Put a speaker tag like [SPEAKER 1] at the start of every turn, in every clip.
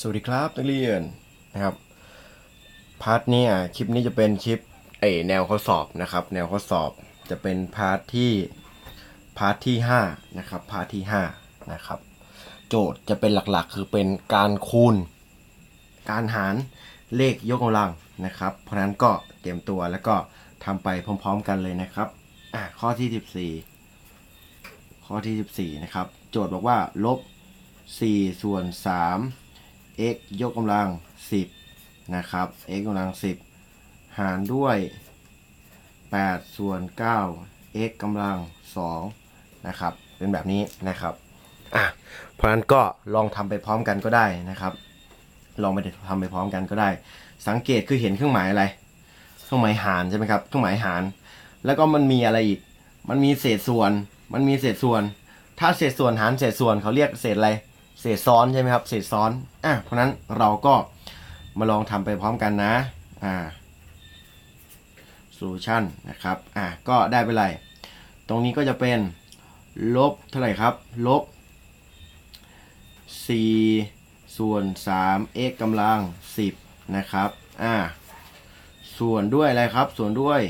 [SPEAKER 1] สวัสดีครับนักเรียนนะครับพาร์ทนี้คลิปนี้จะเป็นคลิปไอแนวข้อสอบนะครับ แนวข้อสอบจะเป็นพาร์ทที่พาร์ทที่5นะครับพาร์ทที่5นะครับโจทย์จะเป็นหลักๆ คือเป็นการคูณ การหารเลขยกกำลังนะครับ เพราะฉะนั้นก็เตรียมตัวแล้วก็ทำไปพร้อม ๆ กันเลยนะครับอะข้อที่ 14 ข้อที่ 14นะครับโจทย์บอกว่าลบ4ส่วน3 x ยกกำลัง 10 นะครับ x กำลัง 10 หารด้วย 8 ส่วน 9 x กำลัง 2 นะครับ เป็นแบบนี้นะครับอะเพราะนั้นก็ลองทำไปพร้อมกันก็ได้นะครับ ลองไปทำไปพร้อมกันก็ได้ สังเกตคือเห็นเครื่องหมายอะไร เครื่องหมายหารใช่ไหมครับ เครื่องหมายหาร แล้วก็มันมีอะไรอีก มันมีเศษส่วน มันมีเศษส่วน ถ้าเศษส่วนหารเศษส่วนเขาเรียกเศษอะไร เศษซ้อนใช่ไหมครับ เศษซ้อนอะเพราะนั้นเราก็มาลองทำไปพร้อมกันนะอ่า solution นะครับอะก็ได้ไปเลย ตรงนี้ก็จะเป็นลบเท่าไหร่ครับ ลบ 4 ส่วน 3 x กำลัง 10 นะครับอ่าส่วนด้วยอะไรครับ ส่วนด้วย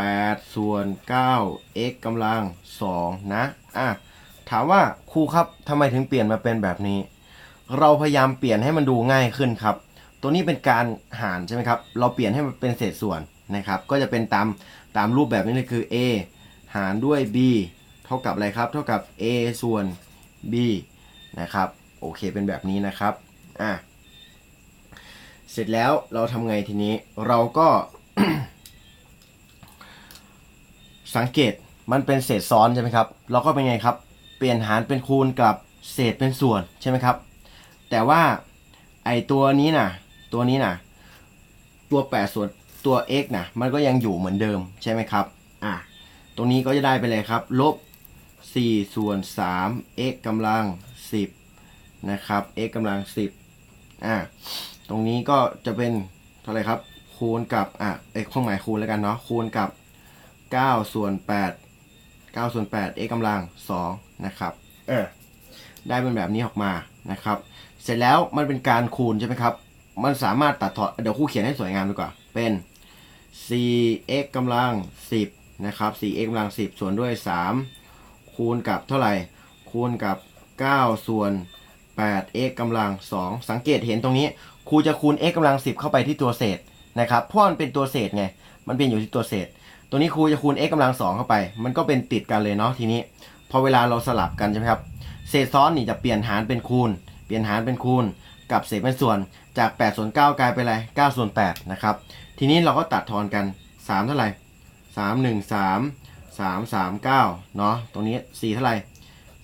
[SPEAKER 1] 8 ส่วน 9 x กำลัง 2 นะอะ ถามว่าครูครับทำไมถึงเปลี่ยนมาเป็นแบบนี้ เราพยายามเปลี่ยนให้มันดูง่ายขึ้นครับ ตัวนี้เป็นการหารใช่ไหมครับ เราเปลี่ยนให้มันเป็นเศษส่วนนะครับ ก็จะเป็นตามตามรูปแบบนี้เลยคือ a หารด้วย b เท่ากับอะไรครับ เท่ากับ a ส่วน b นะครับ โอเคเป็นแบบนี้นะครับ อะ เสร็จแล้วเราทำไงทีนี้ เราก็สังเกตมันเป็นเศษซ้อนใช่ไหมครับ เราก็เป็นไงครับ ปลี่ยนหารเป็นคูณกับเศษเป็นส่วนใช่ไหมครับ แต่ว่าไอตัวนี้นะตัวนี้นะตัว 8 ส่วนตัว x นะมันก็ยังอยู่เหมือนเดิมใช่ไหมครับอะตรงนี้ก็จะได้ไปเลยครับลบ 4 ส่วน 3 x กำลัง 10 นะครับ x กำลัง 10อะตรงนี้ก็จะเป็นเท่าไหร่ครับ คูณกับอะเอ้ยเครื่องหมายคูณแล้วกันเนาะคูณกับ 9 ส่วน 8 9ส่วน8 x กำลัง2นะครับเออได้เป็นแบบนี้ออกมานะครับ เสร็จแล้วมันเป็นการคูณใช่ไหมครับ มันสามารถตัดถอดเดี๋ยวครูเขียนให้สวยงามดีกว่า เป็น 4x กำลัง 10 นะครับ 4x กำลัง 10 ส่วนด้วย 3 คูณกับเท่าไหร่ คูณกับ 9 ส่วน 8x กำลัง 2 สังเกตเห็นตรงนี้ ครูจะคูณ x กำลัง 10 เข้าไปที่ตัวเศษนะครับ เพราะมันเป็นตัวเศษไง มันเป็นอยู่ที่ตัวเศษ ตัวนี้ครูจะคูณ x กำลัง2เข้าไป มันก็เป็นติดกันเลยเนาะทีนี้ พอเวลาเราสลับกันใช่ไหมครับ เศษซ้อนนี่จะเปลี่ยนหารเป็นคูณ เปลี่ยนหารเป็นคูณ กับเศษเป็นส่วนจาก8ส่วน9กลายเป็นอะไร9ส่วน8นะครับ ทีนี้เราก็ตัดทอนกัน 3 เท่าไหร่ 3 1 3 3 3 9เนาะตรงนี้ 4 เท่าไหร่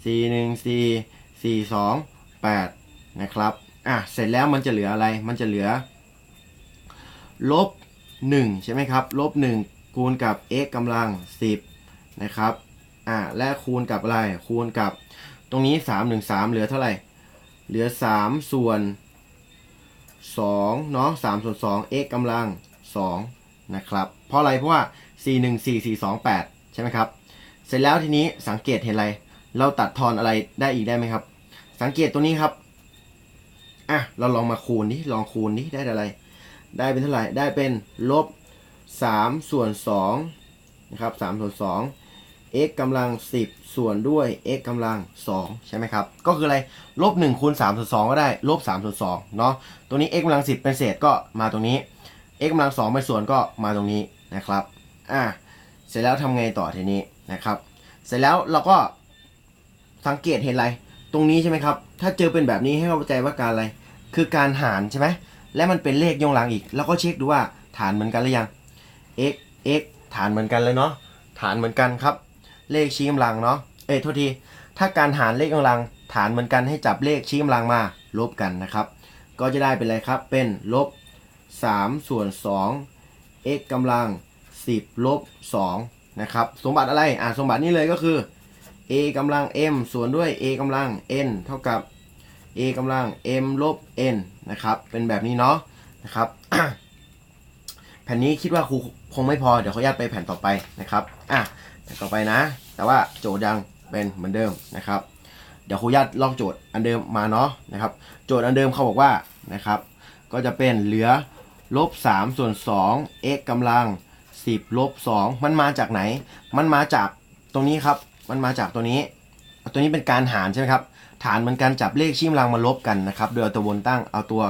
[SPEAKER 1] 4 1 4 4 2 8 นะครับ อะ เสร็จแล้วมันจะเหลืออะไร มันจะเหลือ ลบ 1 ใช่ไหมครับ ลบ 1 คูณกับ x กำลัง 10 นะครับ อ่า และคูณกับอะไร คูณกับ ตรงนี้3 1 3เหลือเท่าไหร่ เหลือ 3 ส่วน2เนาะ3ส่วน2 x กำลัง2นะครับ เพราะอะไร เพราะว่า 4 1 4 4 2 8 ใช่ไหมครับ เสร็จแล้วทีนี้สังเกตเห็นอะไร เราตัดทอนอะไรได้อีกได้ไหมครับ สังเกตตัวนี้ครับ อะ เราลองมาคูณดิ ลองคูณดิ ได้อะไร ได้เป็นเท่าไหร่ ได้เป็นลบ 3 ส่วน2นะครับ3ส่วน2 x กำลัง 10 ส่วนด้วย x กำลัง 2 ใช่ไหมครับ ก็คืออะไรลบ1คูณ3ส่วน2ก็ได้ลบ3ส่วน2เนาะตัวนี้ x กำลัง 10 เป็นเศษก็มาตรงนี้ x กำลัง 2 เป็นส่วนก็มาตรงนี้นะครับอะเสร็จแล้วทำไงต่อทีนี้นะครับ เสร็จแล้วเราก็สังเกตเห็นอะไร ตรงนี้ใช่ไหมครับ ถ้าเจอเป็นแบบนี้ให้เข้าใจว่าการอะไร คือการหารใช่ไหมและมันเป็นเลขยกกำลังอีก แล้วก็เช็คดูว่าฐานเหมือนกันหรือยัง x x ฐานเหมือนกันเลยเนาะฐานเหมือนกันครับ เลขชี้กำลังเนาะเอ้ยโทษที ถ้าการหารเลขกำลัง ฐานเหมือนกันให้จับเลขชี้กำลังมาลบกันนะครับ ก็จะได้เป็นอะไรครับ เป็นลบ3ส่วน2 x กำลัง 10 ลบ2นะครับ สมบัติอะไร อ่าสมบัตินี้เลยก็คือ a กำลัง m ส่วนด้วย a กำลัง n เท่ากับ a กำลัง m ลบ n นะครับ เป็นแบบนี้เนาะนะครับ แผ่นนี้คิดว่าครูคงไม่พอเดี๋ยวเขาญาตไปแผ่นต่อไปนะครับอะแผ่นต่อไปนะ แต่ว่าโจทย์ยังเป็นเหมือนเดิมนะครับ เดี๋ยวครูญาตลอกโจทย์อันเดิมมาเนาะนะครับ โจทย์อันเดิมเขาบอกว่านะครับ ก็จะเป็นเหลือลบ3ส่วน2 x กำลัง 10ลบ2มันมาจากไหน มันมาจากตรงนี้ครับ มันมาจากตัวนี้ ตัวนี้เป็นการหารใช่ไหมครับ ฐานเหมือนกันจับเลขชี้กำลังมาลบกันนะครับ โดยเอาตัวบนตั้งเอาตัว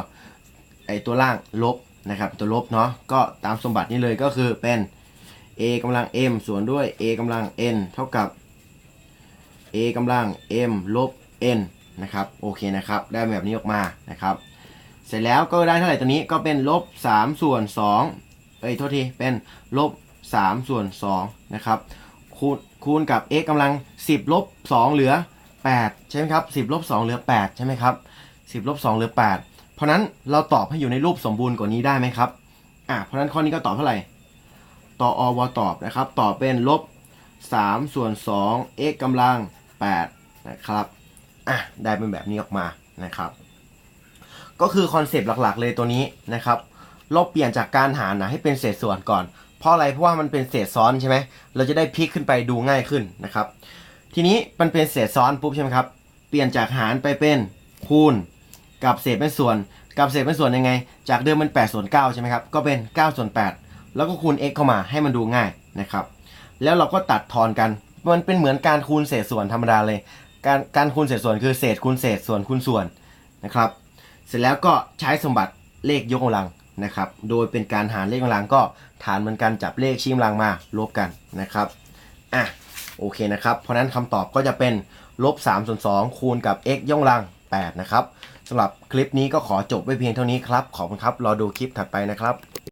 [SPEAKER 1] ไอตัวล่างลบ นะครับตัวลบเนาะก็ตามสมบัตินี้เลยก็คือเป็น a กำลัง m ส่วนด้วย a กำลัง n เท่ากับ a กำลัง m ลบ n นะครับโอเคนะครับได้แบบนี้ออกมานะครับ เสร็จแล้วก็ได้เท่าไหร่ตัวนี้ก็เป็นลบ3ส่วน2เอ้ยโทษทีเป็นลบ3ส่วน2นะครับคูณคูณกับ x กำลัง 10ลบ2เหลือ 8 ใช่ไหมครับ 10ลบ2เหลือ 8 ใช่ไหมครับ 10ลบ2เหลือ 8 เพราะนั้นเราตอบให้อยู่ในรูปสมบูรณ์กว่านี้ได้ไหมครับอะเพราะนั้นข้อนี้ก็ตอบเท่าไหร่ต่ออวตอบนะครับตอบเป็นลบ3ส่วน2 x กำลัง8นะครับอะได้เป็นแบบนี้ออกมานะครับ ก็คือคอนเซปต์หลักๆ เลยตัวนี้นะครับ เราเปลี่ยนจากการหารนะให้เป็นเศษส่วนก่อน เพราะอะไรเพราะว่ามันเป็นเศษซ้อนใช่ไหมเราจะได้พลิกขึ้นไปดูง่ายขึ้นนะครับ ทีนี้มันเป็นเศษซ้อนปุ๊บใช่ไหมครับ เปลี่ยนจากหารไปเป็นคูณ กับเศษเป็นส่วน กับเศษเป็นส่วนยังไง จากเดิมมัน8ส่วน9ใช่ไหมครับ ก็เป็น9ส่วน8 แล้วก็คูณ x เข้ามาให้มันดูง่ายนะครับ แล้วเราก็ตัดทอนกัน มันเป็นเหมือนการคูณเศษส่วนธรรมดาเลย การการคูณเศษส่วนคือเศษคูณเศษส่วนคูณส่วนนะครับ เสร็จแล้วก็ใช้สมบัติเลขยกกำลังนะครับ โดยเป็นการหารเลขกำลังก็ฐานเหมือนกันจับเลขชี้กำลังมาลบกันนะครับ อะโอเคนะครับ เพราะนั้นคำตอบก็จะเป็นลบ3ส่วน2คูณกับ x ยกกำลัง8นะครับ สำหรับคลิปนี้ก็ขอจบไว้เพียงเท่านี้ครับ ขอบคุณครับ รอดูคลิปถัดไปนะครับ